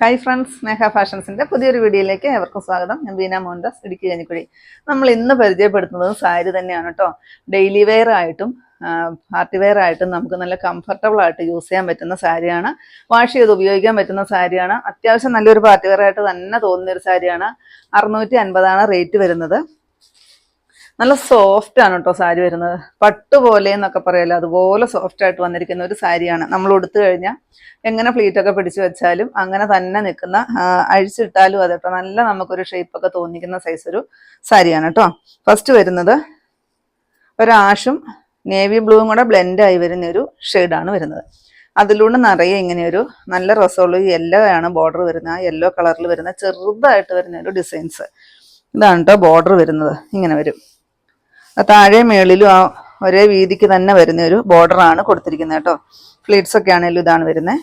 Hi friends സ്നേഹ ഫാഷൻസിന്റെ പുതിയൊരു വീഡിയോയിലേക്ക് ഏവർക്കും സ്വാഗതം. ഞാൻ ബീന മോഹൻദാസ് ഇടുക്കി കഞ്ഞിക്കുഴി. നമ്മൾ ഇന്ന് പരിചയപ്പെടുത്തുന്നത് സാരി തന്നെയാണ് കേട്ടോ. ഡെയിലി വെയർ ആയിട്ടും പാർട്ടി വെയർ ആയിട്ടും നമുക്ക് നല്ല കംഫർട്ടബിൾ ആയിട്ട് യൂസ് ചെയ്യാൻ പറ്റുന്ന സാരിയാണ്. വാഷ് ചെയ്ത് ഉപയോഗിക്കാൻ പറ്റുന്ന സാരിയാണ്. അത്യാവശ്യം നല്ലൊരു പാർട്ടി വെയർ ആയിട്ട് തന്നെ തോന്നുന്ന ഒരു സാരിയാണ്. അറുന്നൂറ്റി അൻപതാണ് റേറ്റ് വരുന്നത്. നല്ല സോഫ്റ്റ് ആണ് കേട്ടോ സാരി വരുന്നത്. പട്ട് പോലെ എന്നൊക്കെ പറയല്ലോ അതുപോലെ സോഫ്റ്റ് ആയിട്ട് വന്നിരിക്കുന്ന ഒരു സാരിയാണ്. നമ്മൾ ഉടുത്തു കഴിഞ്ഞാൽ എങ്ങനെ പ്ലീറ്റ് ഒക്കെ പിടിച്ചു വെച്ചാലും അങ്ങനെ തന്നെ നിൽക്കുന്ന അഴിച്ചിട്ടാലും അതെ കേട്ടോ നല്ല നമുക്കൊരു ഷേപ്പ് ഒക്കെ തോന്നിക്കുന്ന സൈസ് ഒരു സാരിയാണ് കേട്ടോ ഫസ്റ്റ് വരുന്നത് ഒരാഷും നേവി ബ്ലൂവും കൂടെ ബ്ലെൻഡ് ആയി വരുന്ന ഒരു ഷെയ്ഡാണ് വരുന്നത്. അതിലൂടെ നിറയെ ഇങ്ങനെ ഒരു നല്ല രസമുള്ള യെല്ലോ ആണ് ബോർഡർ വരുന്ന ആ യെല്ലോ കളറിൽ വരുന്ന ചെറുതായിട്ട് വരുന്ന ഒരു ഡിസൈൻസ് ഇതാണ് കേട്ടോ ബോർഡർ വരുന്നത്. ഇങ്ങനെ വരും. താഴെ മേളിലും ആ ഒരേ വീതിക്ക് തന്നെ വരുന്ന ഒരു ബോർഡറാണ് കൊടുത്തിരിക്കുന്നത് കേട്ടോ. ഫ്ലീറ്റ്സ് ഒക്കെ ആണെങ്കിലും ഇതാണ് വരുന്നത്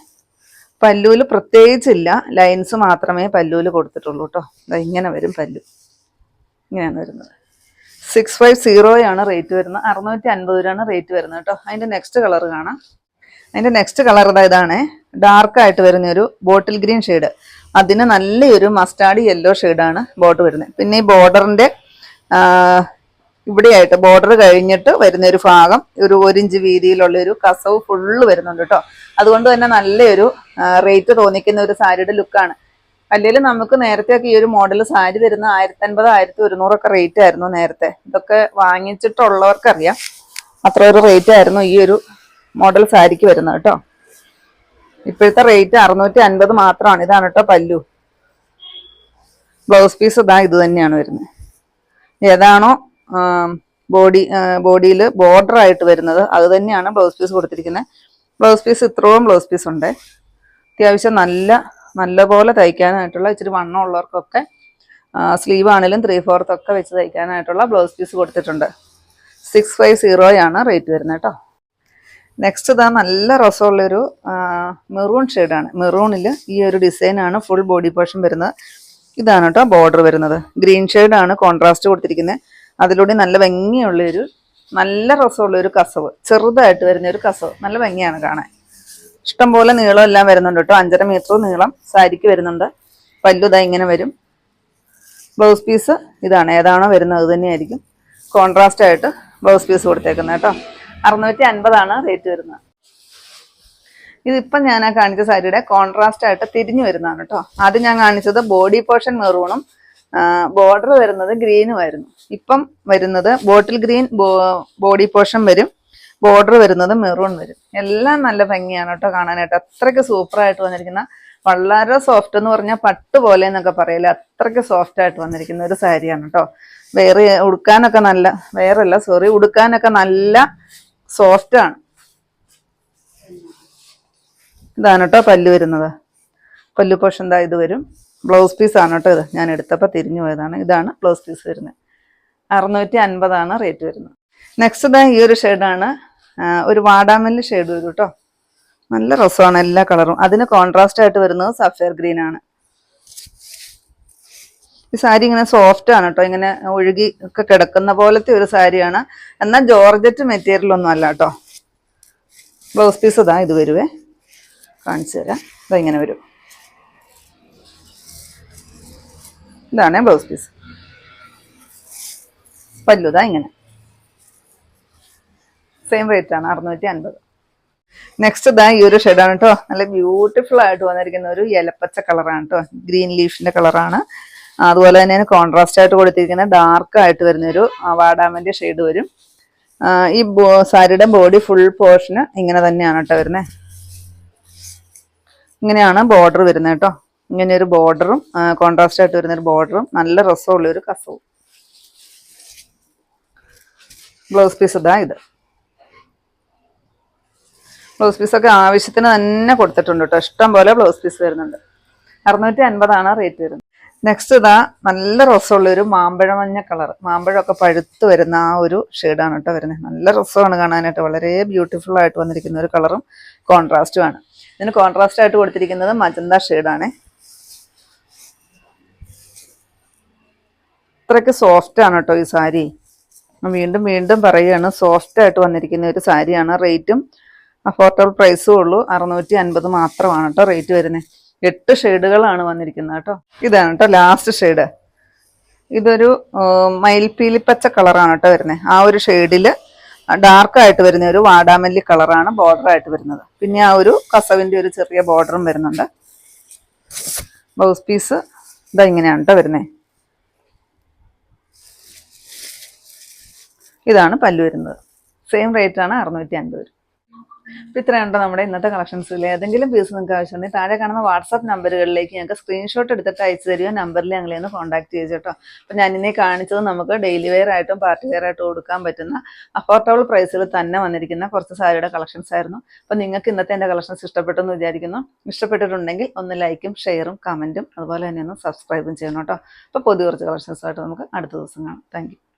പല്ലൂൽ പ്രത്യേകിച്ചില്ല. ലൈൻസ് മാത്രമേ പല്ലൂൽ കൊടുത്തിട്ടുള്ളൂ കേട്ടോ. ഇങ്ങനെ വരും പല്ലു. ഇങ്ങനെയാണ് വരുന്നത്. സിക്സ് ഫൈവ് സീറോയാണ് റേറ്റ് വരുന്നത്. അറുന്നൂറ്റി അൻപത് രൂപയാണ് റേറ്റ് വരുന്നത് കേട്ടോ. അതിന്റെ നെക്സ്റ്റ് കളർ കാണാം. അതിന്റെ നെക്സ്റ്റ് കളർ ഇതാ ഇതാണ്. ഡാർക്കായിട്ട് വരുന്ന ഒരു ബോട്ടിൽ ഗ്രീൻ ഷെയ്ഡ് അതിന് നല്ലൊരു മസ്റ്റാർഡ് യെല്ലോ ഷെയ്ഡാണ് ബോട്ട് വരുന്നത്. പിന്നെ ഈ ബോർഡറിന്റെ ഇവിടെയായിട്ട് ബോർഡർ കഴിഞ്ഞിട്ട് വരുന്ന ഒരു ഭാഗം ഒരു ഒരിഞ്ച് വീതിയിലുള്ള ഒരു കസവ് ഫുള്ള് വരുന്നുണ്ട് കേട്ടോ അതുകൊണ്ട് തന്നെ നല്ലൊരു റേറ്റ് തോന്നിക്കുന്ന ഒരു സാരിയുടെ ലുക്കാണ് അല്ലെങ്കിൽ നമുക്ക് നേരത്തെയൊക്കെ ഈ ഒരു മോഡൽ സാരി തരുന്ന ആയിരത്തി അൻപത് ആയിരത്തി ഒരുന്നൂറൊക്കെ റേറ്റ് ആയിരുന്നു നേരത്തെ. ഇതൊക്കെ വാങ്ങിച്ചിട്ടുള്ളവർക്കറിയാം. അത്ര ഒരു റേറ്റ് ആയിരുന്നു ഈ ഒരു മോഡൽ സാരിക്ക് വരുന്നത് കേട്ടോ ഇപ്പോഴത്തെ റേറ്റ് അറുന്നൂറ്റി അൻപത് മാത്രമാണ്. ഇതാണ് കേട്ടോ പല്ലു. ബ്ലൗസ് പീസ് ഇതാ ഇത് തന്നെയാണ് വരുന്നത്. ഏതാണോ ബോഡി ബോഡിയിൽ ബോർഡർ ആയിട്ട് വരുന്നത് അത് തന്നെയാണ് ബ്ലൗസ് പീസ് കൊടുത്തിരിക്കുന്നത് ബ്ലൗസ് പീസ് ഇത്രയും ബ്ലൗസ് പീസ് ഉണ്ട്. അത്യാവശ്യം നല്ല നല്ലപോലെ തയ്ക്കാനായിട്ടുള്ള ഇച്ചിരി വണ്ണം ഉള്ളവർക്കൊക്കെ സ്ലീവ് ആണെങ്കിലും ത്രീ ഫോർത്ത് ഒക്കെ വെച്ച് തയ്ക്കാനായിട്ടുള്ള ബ്ലൗസ് പീസ് കൊടുത്തിട്ടുണ്ട്. സിക്സ് ഫൈവ് സീറോയാണ് റേറ്റ് വരുന്നത് കേട്ടോ നെക്സ്റ്റ് ഇതാ നല്ല രസമുള്ളൊരു മെറൂൺ ഷെയ്ഡാണ് മെറൂണിൽ ഈ ഒരു ഡിസൈനാണ് ഫുൾ ബോഡി പോർഷൻ വരുന്നത്. ഇതാണ് കേട്ടോ ബോർഡർ വരുന്നത്. ഗ്രീൻ ഷെയ്ഡാണ് കോൺട്രാസ്റ്റ് കൊടുത്തിരിക്കുന്നത് അതിലൂടെ നല്ല ഭംഗിയുള്ളൊരു നല്ല രസമുള്ള ഒരു കസവ് ചെറുതായിട്ട് വരുന്ന ഒരു കസവ്. നല്ല ഭംഗിയാണ് കാണാൻ. ഇഷ്ടംപോലെ നീളം എല്ലാം വരുന്നുണ്ട് കേട്ടോ. അഞ്ചര മീറ്റർ നീളം സാരിക്ക് വരുന്നുണ്ട്. പല്ലുതാ ഇങ്ങനെ വരും. ബ്ലൗസ് പീസ് ഇതാണ്. ഏതാണോ വരുന്നത് അത് തന്നെയായിരിക്കും. കോൺട്രാസ്റ്റ് ആയിട്ട് ബ്ലൗസ് പീസ് കൊടുത്തേക്കുന്നത് കേട്ടോ. അറുന്നൂറ്റി അൻപതാണ് റേറ്റ് വരുന്നത്. ഇതിപ്പം ഞാൻ ആ കാണിച്ച സാരിയുടെ കോൺട്രാസ്റ്റ് ആയിട്ട് തിരിഞ്ഞു വരുന്നതാണ് കേട്ടോ. ആദ്യം ഞാൻ കാണിച്ചത് ബോഡി പോർഷൻ മെറൂണും ബോർഡർ വരുന്നത് ഗ്രീനും ആയിരുന്നു ഇപ്പം വരുന്നത് ബോട്ടിൽ ഗ്രീൻ ബോഡി പോർഷൻ വരും. ബോർഡർ വരുന്നത് മെറൂൺ വരും. എല്ലാം നല്ല ഭംഗിയാണ് കേട്ടോ കാണാനായിട്ട്. അത്രയ്ക്ക് സൂപ്പറായിട്ട് വന്നിരിക്കുന്ന വളരെ സോഫ്റ്റ് എന്ന് പറഞ്ഞാൽ പട്ട് പോലെ എന്നൊക്കെ പറയില്ല അത്രയ്ക്ക് സോഫ്റ്റ് ആയിട്ട് വന്നിരിക്കുന്ന ഒരു സാരിയാണ് കേട്ടോ. വേറെ ഉടുക്കാനൊക്കെ നല്ല വേറല്ല സോറി ഉടുക്കാനൊക്കെ നല്ല സോഫ്റ്റ് ആണ്. ഇതാണ് കേട്ടോ പല്ല് വരുന്നത്. പല്ലു പോഷൻ ഇത് വരും. ബ്ലൗസ് പീസ് ആണ് കേട്ടോ ഇത്. ഞാൻ എടുത്തപ്പോൾ തിരിഞ്ഞു പോയതാണ്. ഇതാണ് ബ്ലൗസ് പീസ് വരുന്നത്. അറുന്നൂറ്റി അൻപതാണ് റേറ്റ് വരുന്നത്. നെക്സ്റ്റ് ഇതാ ഈ ഒരു ഷെയ്ഡാണ് ഒരു വാടാമല്ലി ഷെയ്ഡ് വരും കേട്ടോ. നല്ല രസമാണ് എല്ലാ കളറും അതിന് കോൺട്രാസ്റ്റ് ആയിട്ട് വരുന്നത് സഫയർ ഗ്രീൻ ആണ്. ഈ സാരി ഇങ്ങനെ സോഫ്റ്റ് ആണ് കേട്ടോ. ഇങ്ങനെ ഒഴുകി ഒക്കെ കിടക്കുന്ന പോലത്തെ ഒരു സാരിയാണ്. എന്നാൽ ജോർജറ്റ് മെറ്റീരിയൽ ഒന്നും അല്ല കേട്ടോ. ബ്ലൗസ് പീസ് ഇതാ ഇത് വരുവേ. കാണിച്ചു തരാം. ഇതാ ഇങ്ങനെ വരും. ഇതാണ് ബ്ലൗസ് പീസ് പല്ലുതാ ഇങ്ങനെ. സെയിം റേറ്റ് ആണ് അറുന്നൂറ്റി അൻപത്. നെക്സ്റ്റ് ഇതാ ഈ ഒരു ഷെയ്ഡാണ് കേട്ടോ നല്ല ബ്യൂട്ടിഫുൾ ആയിട്ട് വന്നിരിക്കുന്ന ഒരു ഇലപ്പച്ച കളറാണ് കേട്ടോ ഗ്രീൻ ലീഫിന്റെ കളറാണ് അതുപോലെ തന്നെ കോൺട്രാസ്റ്റ് ആയിട്ട് കൊടുത്തിരിക്കുന്ന ഡാർക്ക് ആയിട്ട് വരുന്ന ഒരു വാടാമന്റെ ഷെയ്ഡ് വരും. ഈ സാരിയുടെ ബോഡി ഫുൾ പോർഷന് ഇങ്ങനെ തന്നെയാണ് കേട്ടോ വരുന്നത് ഇങ്ങനെയാണ് ബോർഡർ വരുന്നത് കേട്ടോ ഇങ്ങനെ ഒരു ബോർഡറും കോൺട്രാസ്റ്റ് ആയിട്ട് വരുന്ന ഒരു ബോർഡറും നല്ല രസമുള്ള ഒരു കസവും. ബ്ലൗസ് പീസ് ഇതാ ഇത്. ബ്ലൗസ് പീസൊക്കെ ആവശ്യത്തിന് തന്നെ കൊടുത്തിട്ടുണ്ട് കേട്ടോ. ഇഷ്ടം പോലെ ബ്ലൗസ് പീസ് വരുന്നുണ്ട്. അറുന്നൂറ്റി അൻപതാണ് റേറ്റ് വരുന്നത്. നെക്സ്റ്റ് ഇതാ നല്ല രസമുള്ള ഒരു മാമ്പഴ മഞ്ഞ കളർ മാമ്പഴമൊക്കെ പഴുത്ത് വരുന്ന ആ ഒരു ഷെയ്ഡാണ് കേട്ടോ വരുന്നത്. നല്ല രസമാണ് കാണാനായിട്ട്. വളരെ ബ്യൂട്ടിഫുൾ ആയിട്ട് വന്നിരിക്കുന്ന ഒരു കളറും കോൺട്രാസ്റ്റുമാണ് ഇതിന് കോൺട്രാസ്റ്റ് ആയിട്ട് കൊടുത്തിരിക്കുന്നത് മജന്ത ഷെയ്ഡാണ്. അത്രയ്ക്ക് സോഫ്റ്റ് ആണ് കേട്ടോ ഈ സാരി. വീണ്ടും വീണ്ടും പറയുകയാണ് സോഫ്റ്റ് ആയിട്ട് വന്നിരിക്കുന്ന ഒരു സാരിയാണ്. റേറ്റും അഫോർഡബിൾ പ്രൈസും ഉള്ളൂ. അറുന്നൂറ്റി അൻപത് മാത്രമാണ് കേട്ടോ റേറ്റ് വരുന്നത് എട്ട് ഷെയ്ഡുകളാണ് വന്നിരിക്കുന്നത് കേട്ടോ. ഇതാണ് കേട്ടോ ലാസ്റ്റ് ഷെയ്ഡ് ഇതൊരു മയിൽപ്പീലി മയിൽപ്പീലിപ്പച്ച കളറാണ് കേട്ടോ വരുന്നത് ആ ഒരു ഷെയ്ഡിൽ ഡാർക്കായിട്ട് വരുന്ന ഒരു വാടാമല്ലി കളറാണ് ബോർഡർ ആയിട്ട് വരുന്നത്. പിന്നെ ആ ഒരു കസവിന്റെ ഒരു ചെറിയ ബോർഡറും വരുന്നുണ്ട്. ബ്ലൗസ് പീസ് ഇതാ ഇങ്ങനെയാണ് കേട്ടോ വരുന്നത് ഇതാണ് പല്ലു വരുന്നത്. സെയിം റേറ്റ് ആണ് അറുന്നൂറ്റി അൻപത് രൂപ അപ്പോൾ ഇത്രയുണ്ട് നമ്മുടെ ഇന്നത്തെ കളക്ഷൻസിൽ ഏതെങ്കിലും പീസ് നിങ്ങൾക്ക് ആവശ്യമുണ്ടെങ്കിൽ താഴെ കാണുന്ന വാട്സാപ്പ് നമ്പറുകളിലേക്ക് ഞങ്ങൾക്ക് സ്ക്രീൻഷോട്ട് എടുത്തിട്ട് അയച്ചു തരിക നമ്പറിൽ ഞങ്ങളെ ഒന്ന് കോൺടാക്ട് ചെയ്ത് കേട്ടോ അപ്പോൾ ഞാൻ ഇന്നേ കാണിച്ചത് നമുക്ക് ഡെയിലി വെയർ ആയിട്ടും പാർട്ടി വെയർ ആയിട്ടും കൊടുക്കാൻ പറ്റുന്ന അഫോർഡബിൾ പ്രൈസിൽ തന്നെ വന്നിരിക്കുന്ന കുറച്ച് സാരിയുടെ കളക്ഷൻസ് ആയിരുന്നു. അപ്പോൾ നിങ്ങൾക്ക് ഇന്നത്തെ എന്റെ കളക്ഷൻസ് ഇഷ്ടപ്പെട്ടെന്ന് വിചാരിക്കുന്നു. ഇഷ്ടപ്പെട്ടിട്ടുണ്ടെങ്കിൽ ഒന്ന് ലൈക്കും ഷെയറും കമന്റും അതുപോലെ തന്നെ ഒന്ന് സബ്സ്ക്രൈബും ചെയ്യണം കേട്ടോ. അപ്പോൾ പുതിയ കുറച്ച് കളക്ഷൻസായിട്ട് നമുക്ക് അടുത്ത ദിവസം കാണാം. താങ്ക്